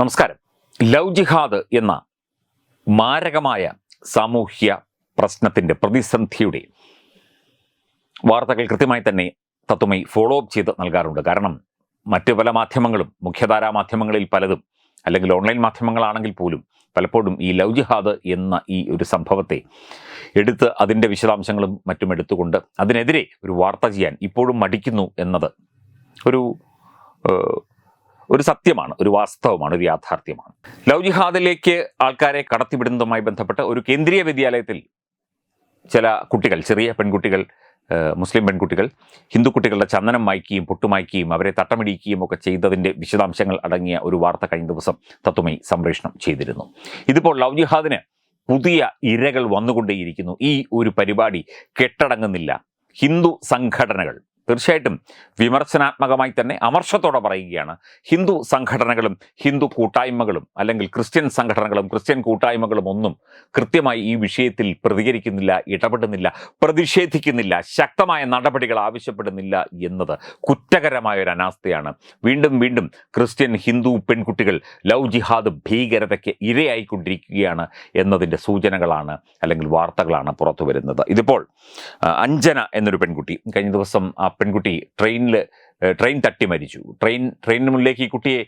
നമസ്കാരം. ലവ് ജിഹാദ് എന്ന മാരകമായ സാമൂഹ്യ പ്രശ്നത്തിന്റെ പ്രതിസന്ധിയുടെ വാർത്തകൾ കൃത്യമായി തന്നെ തത്വമായി ഫോളോ അപ്പ് ചെയ്ത് നൽകാറുണ്ട്. കാരണം മറ്റു പല മാധ്യമങ്ങളും മുഖ്യധാരാ മാധ്യമങ്ങളിൽ പലതും അല്ലെങ്കിൽ ഓൺലൈൻ മാധ്യമങ്ങളാണെങ്കിൽ പോലും പലപ്പോഴും ഈ ലവ് ജിഹാദ് എന്ന ഈ ഒരു സംഭവത്തെ എടുത്ത് അതിന്റെ വിശദാംശങ്ങളും മറ്റും എടുത്തുകൊണ്ട് അതിനെതിരെ ഒരു വാർത്ത ചെയ്യാൻ ഇപ്പോഴും മടിക്കുന്നു എന്നത് ഒരു ഒരു സത്യമാണ് ഒരു വാസ്തവമാണ് ഒരു യാഥാർത്ഥ്യമാണ്. ലവ് ജിഹാദിലേക്ക് ആൾക്കാരെ കടത്തിവിടുന്നതുമായി ബന്ധപ്പെട്ട് ഒരു കേന്ദ്രീയ വിദ്യാലയത്തിൽ ചില കുട്ടികൾ ചെറിയ പെൺകുട്ടികൾ മുസ്ലിം പെൺകുട്ടികൾ ഹിന്ദു കുട്ടികളുടെ ചന്ദനം മായ്ക്കുകയും പൊട്ടുമായ്ക്കുകയും അവരെ തട്ടമിടിക്കുകയും ഒക്കെ ചെയ്തതിന്റെ വിശദാംശങ്ങൾ അടങ്ങിയ ഒരു വാർത്ത കഴിഞ്ഞ ദിവസം തത്വമയി സംപ്രേഷണം ചെയ്തിരുന്നു. ഇതിപ്പോൾ ലവ് ജിഹാദിന് പുതിയ ഇരകൾ വന്നുകൊണ്ടേയിരിക്കുന്നു. ഈ ഒരു പരിപാടി കെട്ടടങ്ങുന്നില്ല. ഹിന്ദു സംഘടനകൾ തീർച്ചയായിട്ടും വിമർശനാത്മകമായി തന്നെ അമർഷത്തോടെ പറയുകയാണ്. ഹിന്ദു സംഘടനകളും ഹിന്ദു കൂട്ടായ്മകളും അല്ലെങ്കിൽ ക്രിസ്ത്യൻ സംഘടനകളും ക്രിസ്ത്യൻ കൂട്ടായ്മകളും ഒന്നും കൃത്യമായി ഈ വിഷയത്തിൽ പ്രതികരിക്കുന്നില്ല ഇടപെടുന്നില്ല പ്രതിഷേധിക്കുന്നില്ല ശക്തമായ നടപടികൾ ആവശ്യപ്പെടുന്നില്ല എന്നത് കുറ്റകരമായ ഒരു അനാസ്ഥയാണ്. വീണ്ടും വീണ്ടും ക്രിസ്ത്യൻ ഹിന്ദു പെൺകുട്ടികൾ ലവ് ജിഹാദ് ഭീകരതയ്ക്ക് ഇരയായിക്കൊണ്ടിരിക്കുകയാണ് എന്നതിന്റെ സൂചനകളാണ് അല്ലെങ്കിൽ വാർത്തകളാണ് പുറത്തു വരുന്നത് ഇതിപ്പോൾ അഞ്ജന എന്നൊരു പെൺകുട്ടി കഴിഞ്ഞ ദിവസം ആ പെൺകുട്ടി ട്രെയിനിൽ ട്രെയിൻ തട്ടി മരിച്ചു. ട്രെയിൻ ട്രെയിനിന് മുന്നിലേക്ക് ഈ കുട്ടിയെ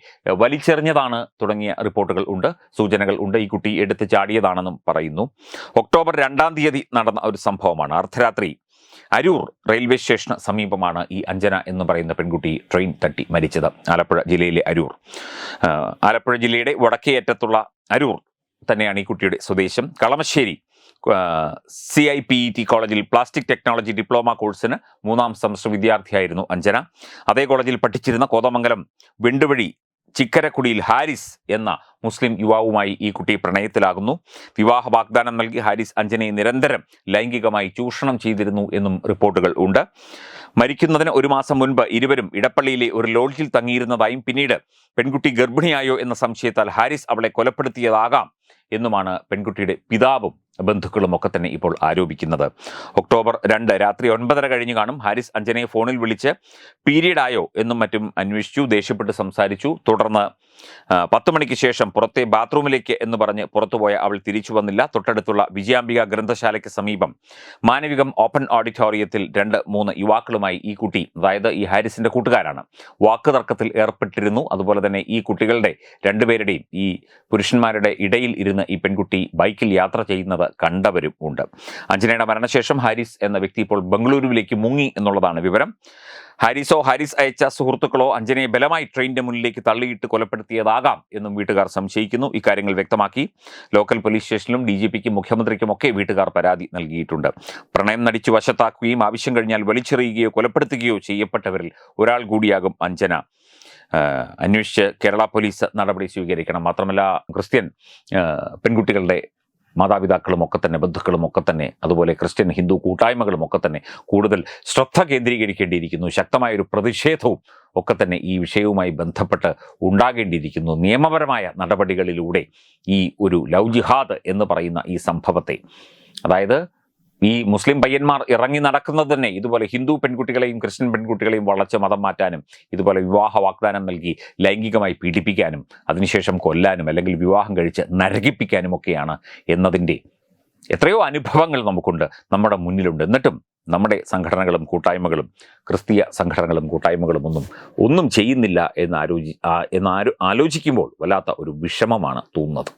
വലിച്ചെറിഞ്ഞതാണ് തുടങ്ങിയ റിപ്പോർട്ടുകൾ ഉണ്ട് സൂചനകൾ ഉണ്ട്. ഈ കുട്ടി എടുത്ത് ചാടിയതാണെന്നും പറയുന്നു. ഒക്ടോബർ രണ്ടാം തീയതി നടന്ന ഒരു സംഭവമാണ്. അർദ്ധരാത്രി അരൂർ റെയിൽവേ സ്റ്റേഷന് സമീപമാണ് ഈ അഞ്ജന എന്ന് പറയുന്ന പെൺകുട്ടി ട്രെയിൻ തട്ടി മരിച്ചത്. ആലപ്പുഴ ജില്ലയിലെ അരൂർ. ആലപ്പുഴ ജില്ലയുടെ വടക്കേയറ്റത്തുള്ള അരൂർ തന്നെയാണ് ഈ കുട്ടിയുടെ സ്വദേശം. Kalamassery C I P E T കോളേജിൽ പ്ലാസ്റ്റിക് ടെക്നോളജി ഡിപ്ലോമ കോഴ്സിന് മൂന്നാം സെമസ്റ്റർ വിദ്യാർത്ഥിയായിരുന്നു അഞ്ജന. അതേ കോളേജിൽ പഠിച്ചിരുന്ന കോതമംഗലം വെണ്ടുവഴി ചിക്കരക്കുടിയിൽ ഹാരിസ് എന്ന മുസ്ലിം യുവാവുമായി ഈ കുട്ടി പ്രണയത്തിലാകുന്നു. വിവാഹ വാഗ്ദാനം നൽകി ഹാരിസ് അഞ്ജനയെ നിരന്തരം ലൈംഗികമായി ചൂഷണം ചെയ്തിരുന്നു എന്നും റിപ്പോർട്ടുകൾ ഉണ്ട്. മരിക്കുന്നതിന് ഒരു മാസം മുൻപ് ഇരുവരും ഇടപ്പള്ളിയിലെ ഒരു ലോഡ്ജിൽ തങ്ങിയിരുന്നതായും പിന്നീട് പെൺകുട്ടി ഗർഭിണിയായോ എന്ന സംശയത്താൽ ഹാരിസ് അവളെ കൊലപ്പെടുത്തിയതാകാം എന്നുമാണ് പെൺകുട്ടിയുടെ പിതാവും ബന്ധുക്കളും ഒക്കെ തന്നെ ഇപ്പോൾ ആരോപിക്കുന്നത്. ഒക്ടോബർ രണ്ട് രാത്രി ഒൻപതര കഴിഞ്ഞ് കാണും. ഹാരിസ് അഞ്ജനയെ ഫോണിൽ വിളിച്ച് പീരീഡ് ആയോ എന്നും മറ്റും അന്വേഷിച്ചു ദേഷ്യപ്പെട്ട് സംസാരിച്ചു. തുടർന്ന് പത്ത് മണിക്ക് ശേഷം പുറത്തെ ബാത്റൂമിലേക്ക് എന്ന് പറഞ്ഞ് പുറത്തുപോയ അവൾ തിരിച്ചു വന്നില്ല. തൊട്ടടുത്തുള്ള വിജയാംബിക ഗ്രന്ഥശാലയ്ക്ക് സമീപം മാനവികം ഓപ്പൺ ഓഡിറ്റോറിയത്തിൽ രണ്ട് മൂന്ന് യുവാക്കളുമായി ഈ കുട്ടി അതായത് ഈ ഹാരിസിന്റെ കൂട്ടുകാരാണ് വാക്ക് തർക്കത്തിൽ ഏർപ്പെട്ടിരുന്നു. അതുപോലെ തന്നെ ഈ കുട്ടികളുടെ രണ്ടുപേരുടെയും ഈ പുരുഷന്മാരുടെ ഇടയിൽ ഇരുന്ന് ഈ പെൺകുട്ടി ബൈക്കിൽ യാത്ര ചെയ്യുന്നത് കണ്ടവരും ഉണ്ട്. അഞ്ജനയുടെ മരണശേഷം ഹാരിസ് എന്ന വ്യക്തി ഇപ്പോൾ ബംഗളൂരുവിലേക്ക് മുങ്ങി എന്നുള്ളതാണ് വിവരം. ഹാരിസോ ഹാരിസ് അയച്ച സുഹൃത്തുക്കളോ അഞ്ജനയെ ബലമായി ട്രെയിനിന്റെ മുന്നിലേക്ക് തള്ളിയിട്ട് കൊലപ്പെടുത്തിയതാകാം എന്നും വീട്ടുകാർ സംശയിക്കുന്നു. ഇക്കാര്യങ്ങൾ വ്യക്തമാക്കി. ലോക്കൽ പോലീസ് സ്റ്റേഷനിലും ഡി ജി പിക്കും വീട്ടുകാർ പരാതി നൽകിയിട്ടുണ്ട്. പ്രണയം നടിച്ചു വശത്താക്കുകയും ആവശ്യം കഴിഞ്ഞാൽ വലിച്ചെറിയുകയോ കൊലപ്പെടുത്തുകയോ ചെയ്യപ്പെട്ടവരിൽ ഒരാൾ കൂടിയാകും അഞ്ജന. അന്വേഷിച്ച് കേരള പോലീസ് നടപടി സ്വീകരിക്കണം. മാത്രമല്ല ക്രിസ്ത്യൻ പെൺകുട്ടികളുടെ മാതാപിതാക്കളും ഒക്കെ തന്നെ ബന്ധുക്കളും ഒക്കെ തന്നെ അതുപോലെ ക്രിസ്ത്യൻ ഹിന്ദു കൂട്ടായ്മകളും ഒക്കെ തന്നെ കൂടുതൽ ശ്രദ്ധ കേന്ദ്രീകരിക്കേണ്ടിയിരിക്കുന്നു. ശക്തമായ ഒരു പ്രതിഷേധവും ഒക്കെ തന്നെ ഈ വിഷയവുമായി ബന്ധപ്പെട്ട് ഉണ്ടാകേണ്ടിയിരിക്കുന്നു. നിയമപരമായ നടപടികളിലൂടെ ഈ ഒരു ലവ് ജിഹാദ് എന്ന് പറയുന്ന ഈ സംഭവത്തെ. അതായത് ഈ മുസ്ലിം പയ്യന്മാർ ഇറങ്ങി നടക്കുന്നത് തന്നെ ഇതുപോലെ ഹിന്ദു പെൺകുട്ടികളെയും ക്രിസ്ത്യൻ പെൺകുട്ടികളെയും വളച്ച് മതം മാറ്റാനും ഇതുപോലെ വിവാഹ വാഗ്ദാനം നൽകി ലൈംഗികമായി പീഡിപ്പിക്കാനും അതിനുശേഷം കൊല്ലാനും അല്ലെങ്കിൽ വിവാഹം കഴിച്ച് നരകിപ്പിക്കാനും ഒക്കെയാണ് എന്നതിന്റെ എത്രയോ അനുഭവങ്ങൾ നമുക്കുണ്ട് നമ്മുടെ മുന്നിലുണ്ട്. എന്നിട്ടും നമ്മുടെ സംഘടനകളും കൂട്ടായ്മകളും ക്രിസ്തീയ സംഘടനകളും കൂട്ടായ്മകളും ഒന്നും ഒന്നും ചെയ്യുന്നില്ല എന്ന് ആലോചി എന്ന് ആലോചിക്കുമ്പോൾ വല്ലാത്ത ഒരു വിഷമമാണ് തോന്നുന്നത്.